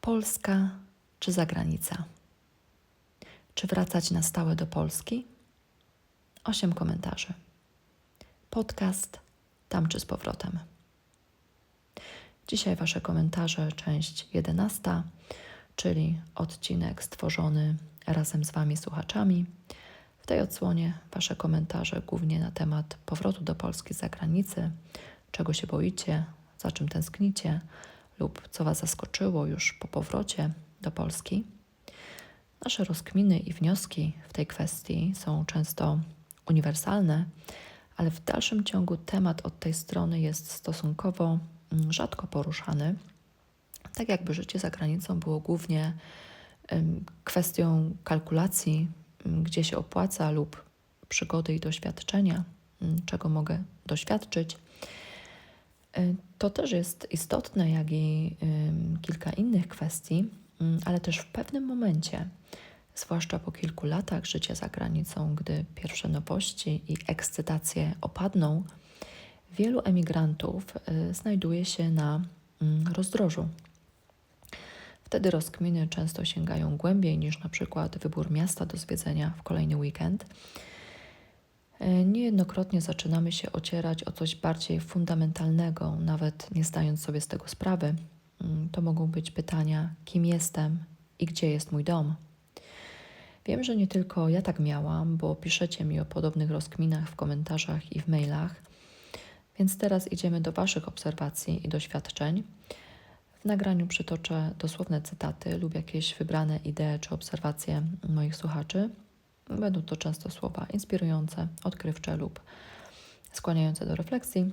Polska czy zagranica? Czy wracać na stałe do Polski? Osiem komentarzy. Podcast tam czy z powrotem. Dzisiaj Wasze komentarze, część jedenasta, czyli odcinek stworzony razem z Wami słuchaczami. W tej odsłonie Wasze komentarze głównie na temat powrotu do Polski z zagranicy, czego się boicie, za czym tęsknicie lub co Was zaskoczyło już po powrocie do Polski. Nasze rozkminy i wnioski w tej kwestii są często uniwersalne, ale w dalszym ciągu temat od tej strony jest stosunkowo mm, rzadko poruszany. Tak jakby życie za granicą było głównie kwestią kalkulacji, mm, gdzie się opłaca, lub przygody i doświadczenia, mm, czego mogę doświadczyć. Y, to też jest istotne, jak i kilka innych kwestii, mm, ale też w pewnym momencie, zwłaszcza po kilku latach życia za granicą, gdy pierwsze nowości i ekscytacje opadną, wielu emigrantów y, znajduje się na mm, rozdrożu. Wtedy rozkminy często sięgają głębiej niż na przykład wybór miasta do zwiedzenia w kolejny weekend niejednokrotnie zaczynamy się ocierać o coś bardziej fundamentalnego, nawet nie zdając sobie z tego sprawy. Mm, to mogą być pytania: kim jestem i gdzie jest mój dom? Wiem, że nie tylko ja tak miałam, bo piszecie mi o podobnych rozkminach w komentarzach i w mailach, więc teraz idziemy do Waszych obserwacji i doświadczeń. W nagraniu przytoczę dosłowne cytaty lub jakieś wybrane idee czy obserwacje moich słuchaczy Będą to często słowa inspirujące, odkrywcze lub skłaniające do refleksji,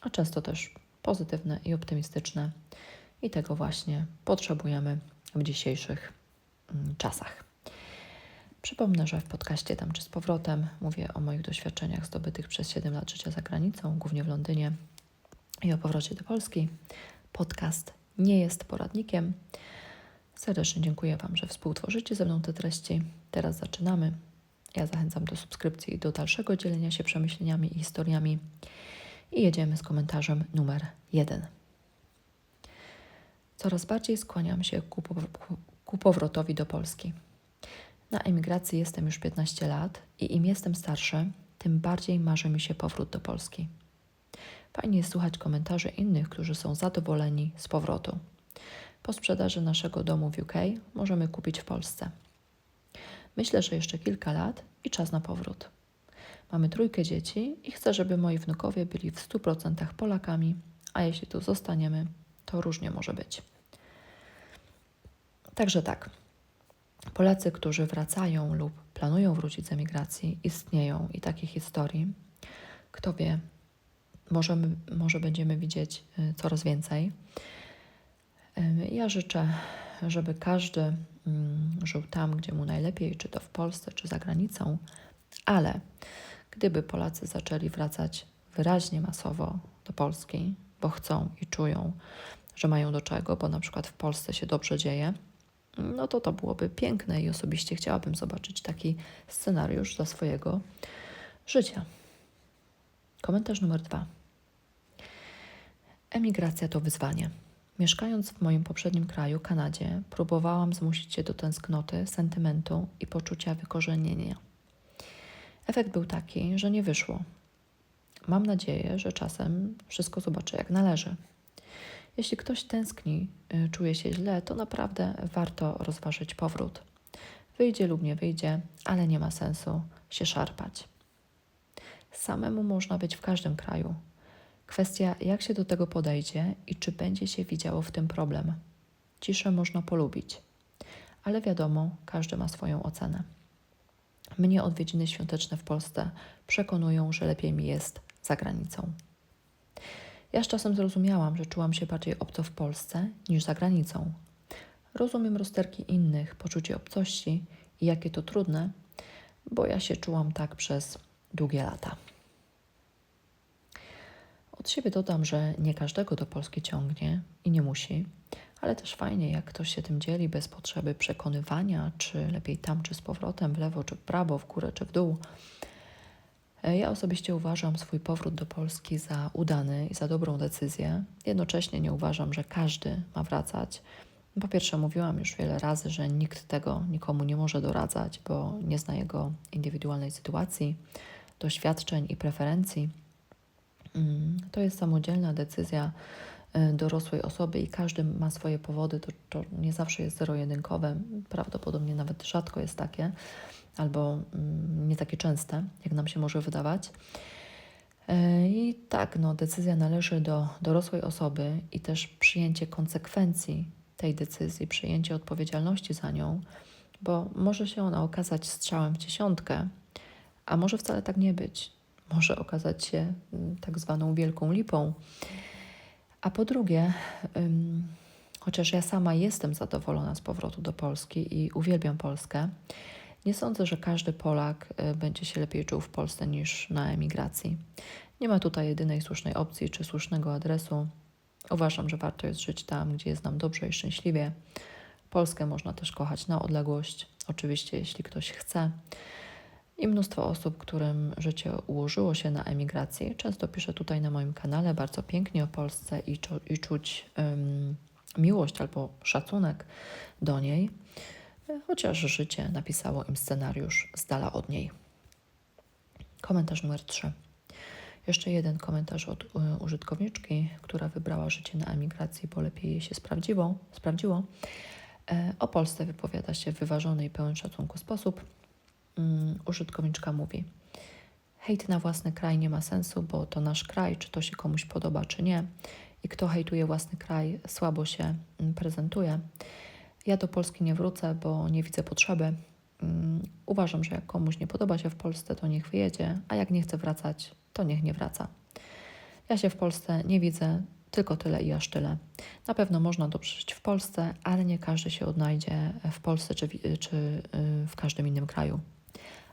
a często też pozytywne i optymistyczne. I tego właśnie potrzebujemy w dzisiejszych mm, czasach. Przypomnę, że w podcaście tam czy z powrotem mówię o moich doświadczeniach zdobytych przez 7 lat życia za granicą, głównie w Londynie i o powrocie do Polski. Podcast nie jest poradnikiem. Serdecznie dziękuję Wam, że współtworzycie ze mną te treści. Teraz zaczynamy. Ja zachęcam do subskrypcji i do dalszego dzielenia się przemyśleniami i historiami. I jedziemy z komentarzem numer jeden. Coraz bardziej skłaniam się ku, ku powrotowi do Polski. Na emigracji jestem już 15 lat i im jestem starszy, tym bardziej marzy mi się powrót do Polski. Fajnie jest słuchać komentarzy innych, którzy są zadowoleni z powrotu. Po sprzedaży naszego domu w UK możemy kupić w Polsce. Myślę, że jeszcze kilka lat i czas na powrót. Mamy trójkę dzieci i chcę, żeby moi wnukowie byli w 100% Polakami, a jeśli tu zostaniemy, to różnie może być. Także tak. Polacy, którzy wracają lub planują wrócić z emigracji, istnieją i takich historii, kto wie, możemy, może będziemy widzieć y, coraz więcej. Ja życzę, żeby każdy mm, żył tam, gdzie mu najlepiej, czy to w Polsce, czy za granicą, ale gdyby Polacy zaczęli wracać wyraźnie masowo do Polski, bo chcą i czują, że mają do czego, bo na przykład w Polsce się dobrze dzieje, no to to byłoby piękne i osobiście chciałabym zobaczyć taki scenariusz dla swojego życia. Komentarz numer dwa. Emigracja to wyzwanie. Mieszkając w moim poprzednim kraju, Kanadzie, próbowałam zmusić się do tęsknoty, sentymentu i poczucia wykorzenienia. Efekt był taki, że nie wyszło. Mam nadzieję, że czasem wszystko zobaczę jak należy. Jeśli ktoś tęskni, y, czuje się źle, to naprawdę warto rozważyć powrót. Wyjdzie lub nie wyjdzie, ale nie ma sensu się szarpać. Samemu można być w każdym kraju, Kwestia, jak się do tego podejdzie i czy będzie się widziało w tym problem. Ciszę można polubić, ale wiadomo, każdy ma swoją ocenę. Mnie odwiedziny świąteczne w Polsce przekonują, że lepiej mi jest za granicą. Ja z czasem zrozumiałam, że czułam się bardziej obco w Polsce niż za granicą. Rozumiem rozterki innych, poczucie obcości i jakie to trudne, bo ja się czułam tak przez długie lata. Od siebie dodam, że nie każdego do Polski ciągnie i nie musi, ale też fajnie, jak ktoś się tym dzieli bez potrzeby przekonywania, czy lepiej tam, czy z powrotem, w lewo, czy w prawo, w górę, czy w dół. E, ja osobiście uważam swój powrót do Polski za udany i za dobrą decyzję. Jednocześnie nie uważam, że każdy ma wracać, Po pierwsze, mówiłam już wiele razy, że nikt tego nikomu nie może doradzać, bo nie zna jego indywidualnej sytuacji, doświadczeń i preferencji. Mm, To jest samodzielna decyzja y, dorosłej osoby i każdy ma swoje powody. To, to nie zawsze jest zero-jedynkowe, prawdopodobnie nawet rzadko jest takie, albo mm, nie takie częste, jak nam się może wydawać. E, I tak, no, decyzja należy do dorosłej osoby i też przyjęcie konsekwencji tej decyzji, przyjęcie odpowiedzialności za nią, bo może się ona okazać strzałem w dziesiątkę, a może wcale tak nie być. Może okazać się mm, tak zwaną wielką lipą. A po drugie, chociaż ja sama jestem zadowolona z powrotu do Polski i uwielbiam Polskę, nie sądzę, że każdy Polak y, będzie się lepiej czuł w Polsce niż na emigracji. Nie ma tutaj jedynej słusznej opcji czy słusznego adresu. Uważam, że warto jest żyć tam, gdzie jest nam dobrze i szczęśliwie. Polskę można też kochać na odległość, oczywiście, jeśli ktoś chce. I mnóstwo osób, którym życie ułożyło się na emigracji, często pisze tutaj na moim kanale bardzo pięknie o Polsce i, czu- i czuć ym, miłość albo szacunek do niej, chociaż życie napisało im scenariusz z dala od niej. Komentarz numer 3. Jeszcze jeden komentarz od y, użytkowniczki, która wybrała życie na emigracji, bo lepiej jej się sprawdziło. sprawdziło. E, O Polsce wypowiada się w wyważony i pełen szacunku sposób. Mm, Użytkowniczka mówi: Hejt na własny kraj nie ma sensu, bo to nasz kraj, czy to się komuś podoba, czy nie. I kto hejtuje własny kraj, słabo się mm, prezentuje. Ja do Polski nie wrócę, bo nie widzę potrzeby. Mm, Uważam, że jak komuś nie podoba się w Polsce, to niech wyjedzie, a jak nie chce wracać, to niech nie wraca. Ja się w Polsce nie widzę, tylko tyle i aż tyle. Na pewno można dobrze żyć w Polsce, ale nie każdy się odnajdzie w Polsce czy, czy y, w każdym innym kraju.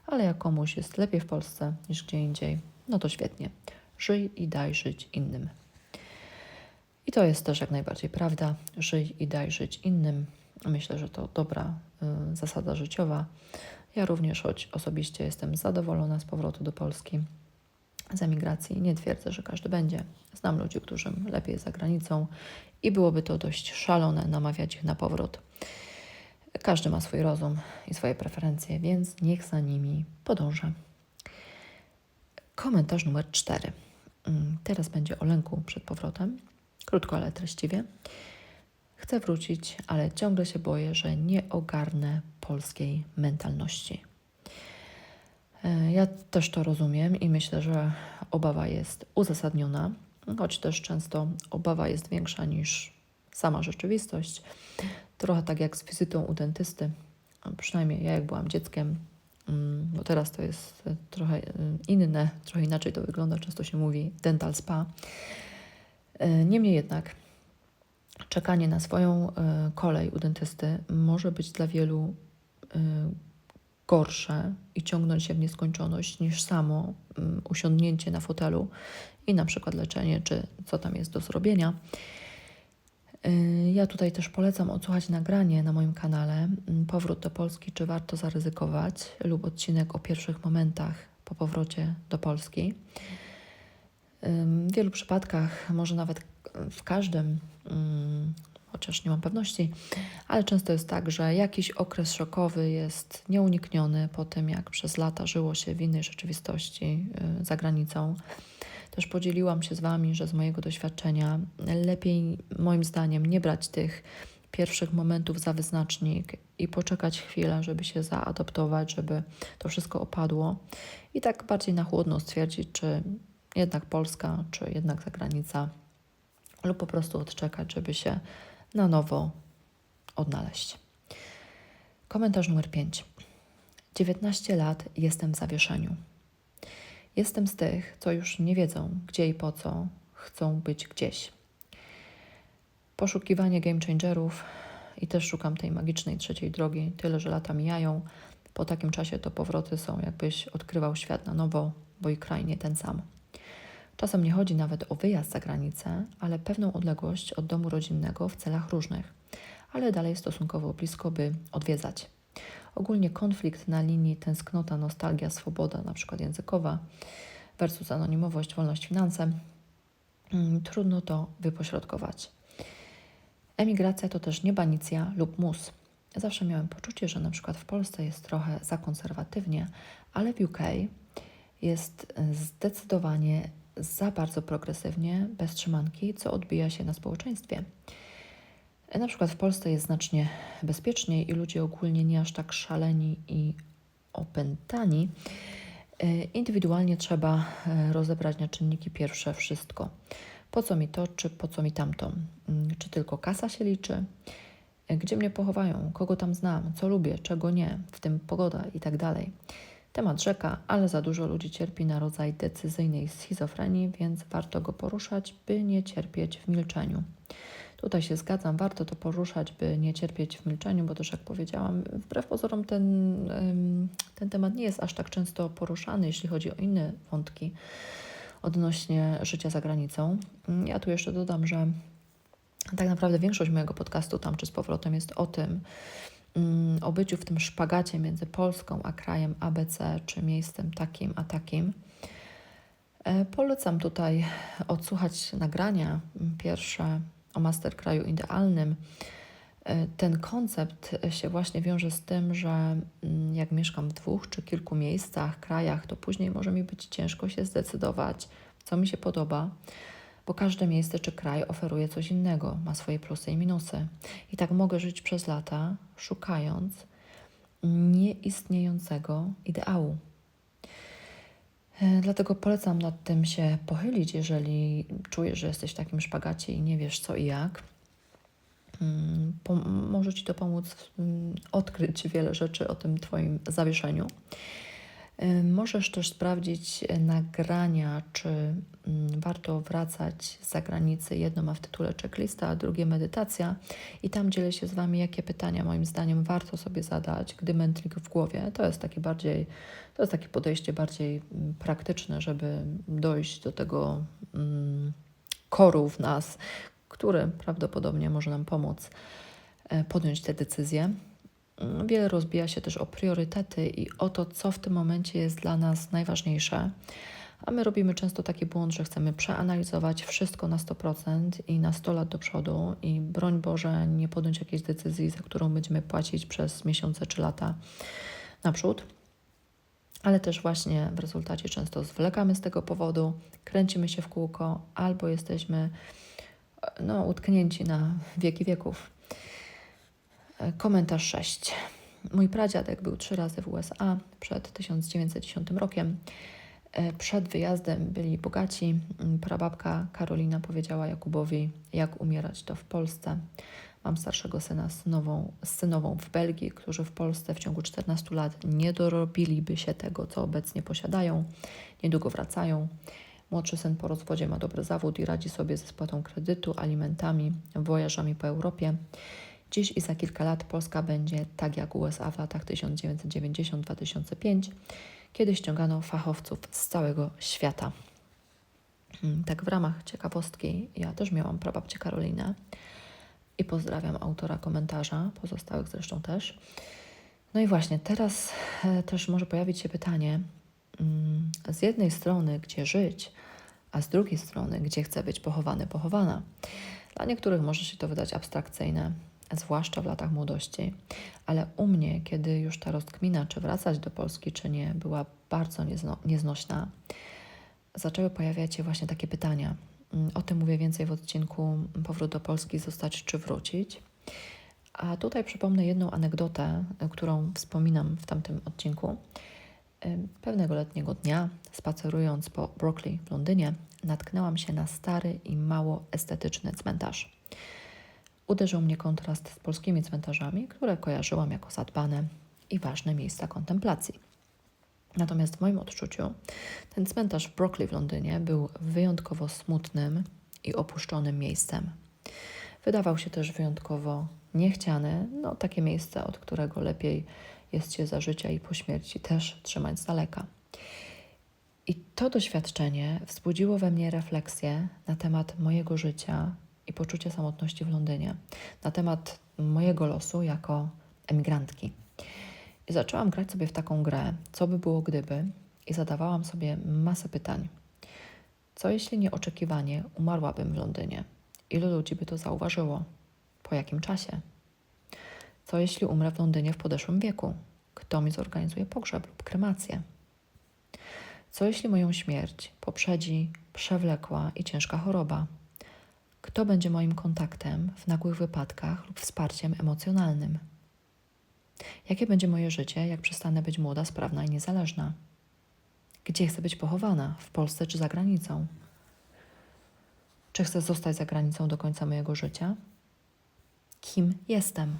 Ale jak komuś jest lepiej w Polsce niż gdzie indziej, no to świetnie. Żyj i daj żyć innym. I to jest też jak najbardziej prawda. Żyj i daj żyć innym. Myślę, że to dobra y, zasada życiowa. Ja również, choć osobiście jestem zadowolona z powrotu do Polski, z emigracji, nie twierdzę, że każdy będzie. Znam ludzi, którym lepiej za granicą i byłoby to dość szalone namawiać ich na powrót. Każdy ma swój rozum i swoje preferencje, więc niech za nimi podąża. Komentarz numer cztery. Mm, Teraz będzie o lęku przed powrotem. Krótko, ale treściwie. Chcę wrócić, ale ciągle się boję, że nie ogarnę polskiej mentalności. E, Ja też to rozumiem i myślę, że obawa jest uzasadniona, choć też często obawa jest większa niż sama rzeczywistość. Trochę tak jak z wizytą u dentysty. Przynajmniej ja, jak byłam dzieckiem, mm, bo teraz to jest e, trochę e, inne, trochę inaczej to wygląda. Często się mówi dental spa. E, Niemniej jednak, czekanie na swoją kolej u dentysty może być dla wielu gorsze i ciągnąć się w nieskończoność niż samo mm, usiądnięcie na fotelu i na przykład leczenie, czy co tam jest do zrobienia. Y, Ja tutaj też polecam odsłuchać nagranie na moim kanale mm, Powrót do Polski, czy warto zaryzykować, lub odcinek o pierwszych momentach po powrocie do Polski. W wielu przypadkach, może nawet w każdym, ym, chociaż nie mam pewności, ale często jest tak, że jakiś okres szokowy jest nieunikniony po tym, jak przez lata żyło się w innej rzeczywistości y, za granicą. Też podzieliłam się z Wami, że z mojego doświadczenia lepiej, moim zdaniem, nie brać tych pierwszych momentów za wyznacznik i poczekać chwilę, żeby się zaadoptować, żeby to wszystko opadło i tak bardziej na chłodno stwierdzić, czy jednak Polska, czy jednak zagranica, lub po prostu odczekać, żeby się na nowo odnaleźć. Komentarz numer 5. 19 lat jestem w zawieszeniu. Jestem z tych, co już nie wiedzą, gdzie i po co chcą być gdzieś. Poszukiwanie game changerów i też szukam tej magicznej trzeciej drogi. Tyle, że lata mijają. Po takim czasie to powroty są, jakbyś odkrywał świat na nowo, bo i kraj nie ten sam. Czasem nie chodzi nawet o wyjazd za granicę, ale pewną odległość od domu rodzinnego w celach różnych, ale dalej stosunkowo blisko, by odwiedzać. Ogólnie konflikt na linii tęsknota, nostalgia, swoboda, na przykład językowa, versus anonimowość, wolność, finanse. Mm, Trudno to wypośrodkować. Emigracja to też nie banicja lub mus. Zawsze miałem poczucie, że na przykład w Polsce jest trochę za konserwatywnie, ale w UK jest zdecydowanie za bardzo progresywnie, bez trzymanki, co odbija się na społeczeństwie. Na przykład w Polsce jest znacznie bezpieczniej i ludzie ogólnie nie aż tak szaleni i opętani. Indywidualnie trzeba rozebrać na czynniki pierwsze wszystko. Po co mi to, czy po co mi tamto? Czy tylko kasa się liczy? Gdzie mnie pochowają? Kogo tam znam? Co lubię? Czego nie? W tym pogoda i tak dalej. Temat rzeka, ale za dużo ludzi cierpi na rodzaj decyzyjnej schizofrenii, więc warto go poruszać, by nie cierpieć w milczeniu. Tutaj się zgadzam, warto to poruszać, by nie cierpieć w milczeniu, bo też jak powiedziałam, wbrew pozorom ten, ten temat nie jest aż tak często poruszany, jeśli chodzi o inne wątki odnośnie życia za granicą. Ja tu jeszcze dodam, że tak naprawdę większość mojego podcastu tam czy z powrotem jest o tym, Mm, o byciu w tym szpagacie między Polską a krajem ABC, czy miejscem takim a takim. E, polecam tutaj odsłuchać nagrania pierwsze o master kraju idealnym. E, ten koncept się właśnie wiąże z tym, że mm, jak mieszkam w dwóch czy kilku miejscach, krajach, to później może mi być ciężko się zdecydować, co mi się podoba bo każde miejsce czy kraj oferuje coś innego, ma swoje plusy i minusy. I tak mogę żyć przez lata, szukając nieistniejącego ideału. E, dlatego polecam nad tym się pochylić, jeżeli czujesz, że jesteś w takim szpagacie i nie wiesz co i jak. Mm, może Ci to pomóc mm, odkryć wiele rzeczy o tym Twoim zawieszeniu. Możesz też sprawdzić e, nagrania, czy mm, warto wracać z zagranicy. Jedno ma w tytule checklista, a drugie medytacja. I tam dzielę się z Wami, jakie pytania moim zdaniem warto sobie zadać, gdy mętlik w głowie. To jest takie bardziej, to jest takie podejście bardziej mm, praktyczne, żeby dojść do tego mm, koru w nas, który prawdopodobnie może nam pomóc e, podjąć te decyzje. Wiele rozbija się też o priorytety i o to, co w tym momencie jest dla nas najważniejsze. A my robimy często taki błąd, że chcemy przeanalizować wszystko na 100% i na 100 lat do przodu i broń Boże nie podjąć jakiejś decyzji, za którą będziemy płacić przez miesiące czy lata naprzód. Ale też właśnie w rezultacie często zwlekamy z tego powodu, kręcimy się w kółko albo jesteśmy no, utknięci na wieki wieków. Komentarz 6. Mój pradziadek był trzy razy w USA przed 1910 rokiem. E, przed wyjazdem byli bogaci. Prababka Karolina powiedziała Jakubowi, jak umierać to w Polsce. Mam starszego syna synową, synową w Belgii, którzy w Polsce w ciągu 14 lat nie dorobiliby się tego, co obecnie posiadają. Niedługo wracają. Młodszy syn po rozwodzie ma dobry zawód i radzi sobie ze spłatą kredytu, alimentami, wojażami po Europie. Dziś i za kilka lat Polska będzie tak jak USA w latach 1990-2005, kiedy ściągano fachowców z całego świata. Hmm, tak w ramach ciekawostki, ja też miałam prababcię Karolinę i pozdrawiam autora komentarza, pozostałych zresztą też. No i właśnie, teraz e, też może pojawić się pytanie, mm, z jednej strony, gdzie żyć, a z drugiej strony, gdzie chce być pochowany, pochowana. Dla niektórych może się to wydać abstrakcyjne, zwłaszcza w latach młodości. Ale u mnie, kiedy już ta rozkmina, czy wracać do Polski, czy nie, była bardzo niezno nieznośna, zaczęły pojawiać się właśnie takie pytania. Mm, o tym mówię więcej w odcinku Powrót do Polski, zostać czy wrócić. A tutaj przypomnę jedną anegdotę, którą wspominam w tamtym odcinku. Pewnego letniego dnia, spacerując po Brooklyn w Londynie, natknęłam się na stary i mało estetyczny cmentarz. Uderzył mnie kontrast z polskimi cmentarzami, które kojarzyłam jako zadbane i ważne miejsca kontemplacji. Natomiast w moim odczuciu ten cmentarz w Brooklyn w Londynie był wyjątkowo smutnym i opuszczonym miejscem. Wydawał się też wyjątkowo niechciany, no takie miejsce, od którego lepiej jest się za życia i po śmierci też trzymać z daleka. I to doświadczenie wzbudziło we mnie refleksję na temat mojego życia i poczucie samotności w Londynie, na temat mojego losu jako emigrantki. I zaczęłam grać sobie w taką grę, co by było gdyby, i zadawałam sobie masę pytań. Co jeśli nieoczekiwanie umarłabym w Londynie? Ilu ludzi by to zauważyło? Po jakim czasie? Co jeśli umrę w Londynie w podeszłym wieku? Kto mi zorganizuje pogrzeb lub kremację? Co jeśli moją śmierć poprzedzi przewlekła i ciężka choroba? Kto będzie moim kontaktem w nagłych wypadkach lub wsparciem emocjonalnym? Jakie będzie moje życie, jak przestanę być młoda, sprawna i niezależna? Gdzie chcę być pochowana? W Polsce czy za granicą? Czy chcę zostać za granicą do końca mojego życia? Kim jestem?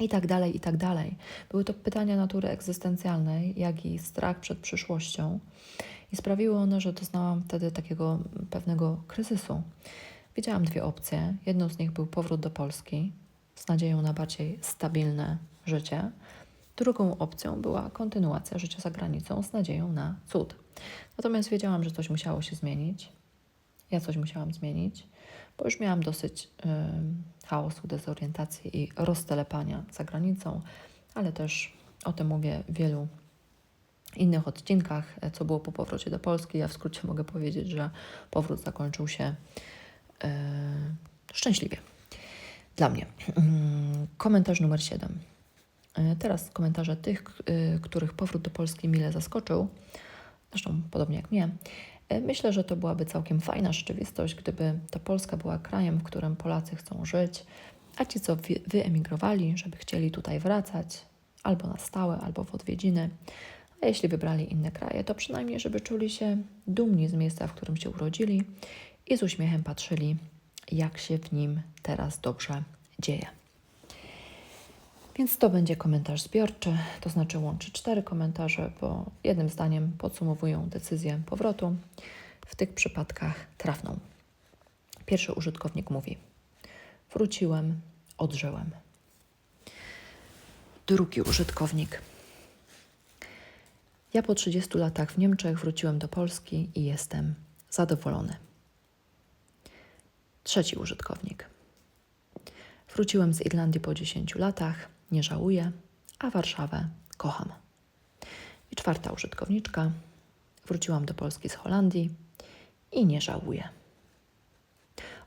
I tak dalej, i tak dalej. Były to pytania natury egzystencjalnej, jak i strach przed przyszłością. I sprawiły one, że doznałam wtedy takiego pewnego kryzysu. Widziałam dwie opcje. Jedną z nich był powrót do Polski z nadzieją na bardziej stabilne życie. Drugą opcją była kontynuacja życia za granicą z nadzieją na cud. Natomiast wiedziałam, że coś musiało się zmienić. Ja coś musiałam zmienić, bo już miałam dosyć y, chaosu, dezorientacji i roztelepania za granicą, ale też o tym mówię w wielu innych odcinkach, co było po powrocie do Polski. Ja w skrócie mogę powiedzieć, że powrót zakończył się szczęśliwie. Dla mnie. Mm, Komentarz numer 7. Y, Teraz komentarze tych, y, których powrót do Polski mile zaskoczył, zresztą podobnie jak mnie. Myślę, że to byłaby całkiem fajna rzeczywistość, gdyby ta Polska była krajem, w którym Polacy chcą żyć, a ci, co wy- wyemigrowali, żeby chcieli tutaj wracać albo na stałe, albo w odwiedziny. A jeśli wybrali inne kraje, to przynajmniej, żeby czuli się dumni z miejsca, w którym się urodzili i z uśmiechem patrzyli, jak się w nim teraz dobrze dzieje. Więc to będzie komentarz zbiorczy, to znaczy łączy cztery komentarze, bo jednym zdaniem podsumowują decyzję powrotu, w tych przypadkach trafną. Pierwszy użytkownik mówi: Wróciłem, odżyłem. Drugi użytkownik. Ja po 30 latach w Niemczech wróciłem do Polski i jestem zadowolony. Trzeci użytkownik. Wróciłem z Irlandii po 10 latach, nie żałuję, a Warszawę kocham. I czwarta użytkowniczka. Wróciłam do Polski z Holandii i nie żałuję.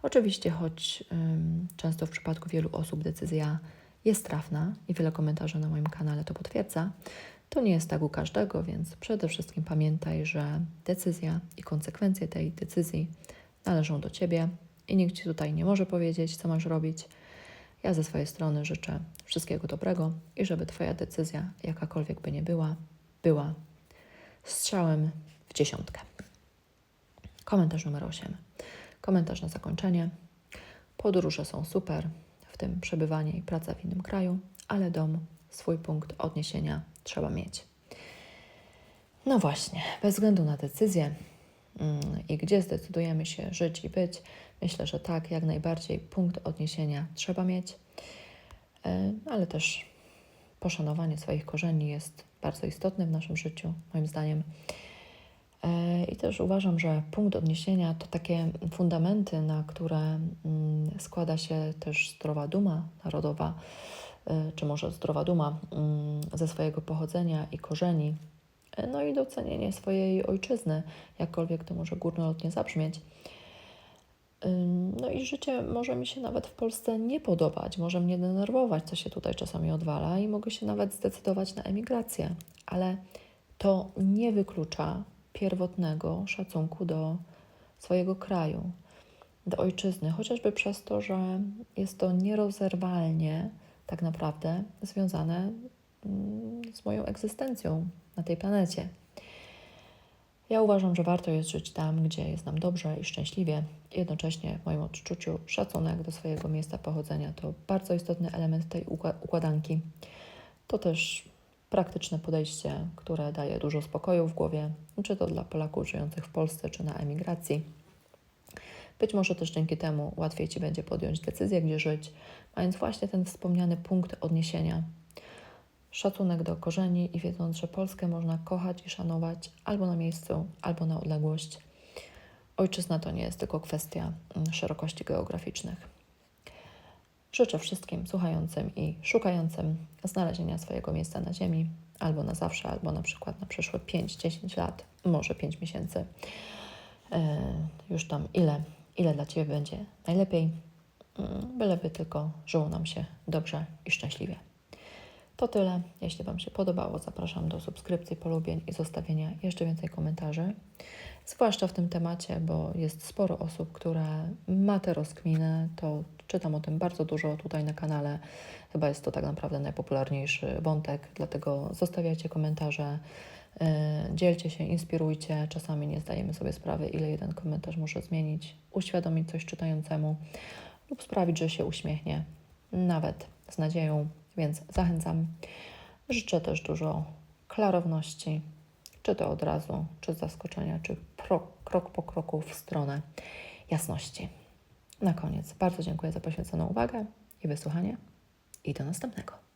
Oczywiście, choć ym, często w przypadku wielu osób decyzja jest trafna i wiele komentarzy na moim kanale to potwierdza, to nie jest tak u każdego, więc przede wszystkim pamiętaj, że decyzja i konsekwencje tej decyzji należą do Ciebie i nikt Ci tutaj nie może powiedzieć, co masz robić. Ja ze swojej strony życzę wszystkiego dobrego i żeby Twoja decyzja, jakakolwiek by nie była, była strzałem w dziesiątkę. Komentarz numer 8. Komentarz na zakończenie. Podróże są super, w tym przebywanie i praca w innym kraju, ale dom, swój punkt odniesienia trzeba mieć. No właśnie, bez względu na decyzję mm, i gdzie zdecydujemy się żyć i być, myślę, że tak, jak najbardziej punkt odniesienia trzeba mieć, E, ale też poszanowanie swoich korzeni jest bardzo istotne w naszym życiu, moim zdaniem. E, I też uważam, że punkt odniesienia to takie fundamenty, na które mm, składa się też zdrowa duma narodowa, e, czy może zdrowa duma mm, ze swojego pochodzenia i korzeni, no i docenienie swojej ojczyzny, jakkolwiek to może górnolotnie zabrzmieć. No i życie może mi się nawet w Polsce nie podobać, może mnie denerwować, co się tutaj czasami odwala i mogę się nawet zdecydować na emigrację, ale to nie wyklucza pierwotnego szacunku do swojego kraju, do ojczyzny, chociażby przez to, że jest to nierozerwalnie tak naprawdę związane mm, z moją egzystencją na tej planecie. Ja uważam, że warto jest żyć tam, gdzie jest nam dobrze i szczęśliwie. Jednocześnie w moim odczuciu szacunek do swojego miejsca pochodzenia to bardzo istotny element tej ukła- układanki. To też praktyczne podejście, które daje dużo spokoju w głowie, czy to dla Polaków żyjących w Polsce, czy na emigracji. Być może też dzięki temu łatwiej Ci będzie podjąć decyzję, gdzie żyć, mając właśnie ten wspomniany punkt odniesienia. Szacunek do korzeni i wiedząc, że Polskę można kochać i szanować albo na miejscu, albo na odległość. Ojczyzna to nie jest tylko kwestia mm, szerokości geograficznych. Życzę wszystkim słuchającym i szukającym znalezienia swojego miejsca na Ziemi, albo na zawsze, albo na przykład na przyszłe 5-10 lat, może 5 miesięcy. E, Już tam ile, ile dla Ciebie będzie najlepiej. Mm, Byleby tylko żyło nam się dobrze i szczęśliwie. To tyle. Jeśli Wam się podobało, zapraszam do subskrypcji, polubień i zostawienia jeszcze więcej komentarzy. Zwłaszcza w tym temacie, bo jest sporo osób, które ma te rozkminy. To czytam o tym bardzo dużo tutaj na kanale. Chyba jest to tak naprawdę najpopularniejszy wątek, dlatego zostawiajcie komentarze, yy, dzielcie się, inspirujcie. Czasami nie zdajemy sobie sprawy, ile jeden komentarz może zmienić, uświadomić coś czytającemu lub sprawić, że się uśmiechnie, nawet z nadzieją, więc zachęcam. Życzę też dużo klarowności, czy to od razu, czy zaskoczenia, czy pro, krok po kroku w stronę jasności. Na koniec bardzo dziękuję za poświęconą uwagę i wysłuchanie i do następnego.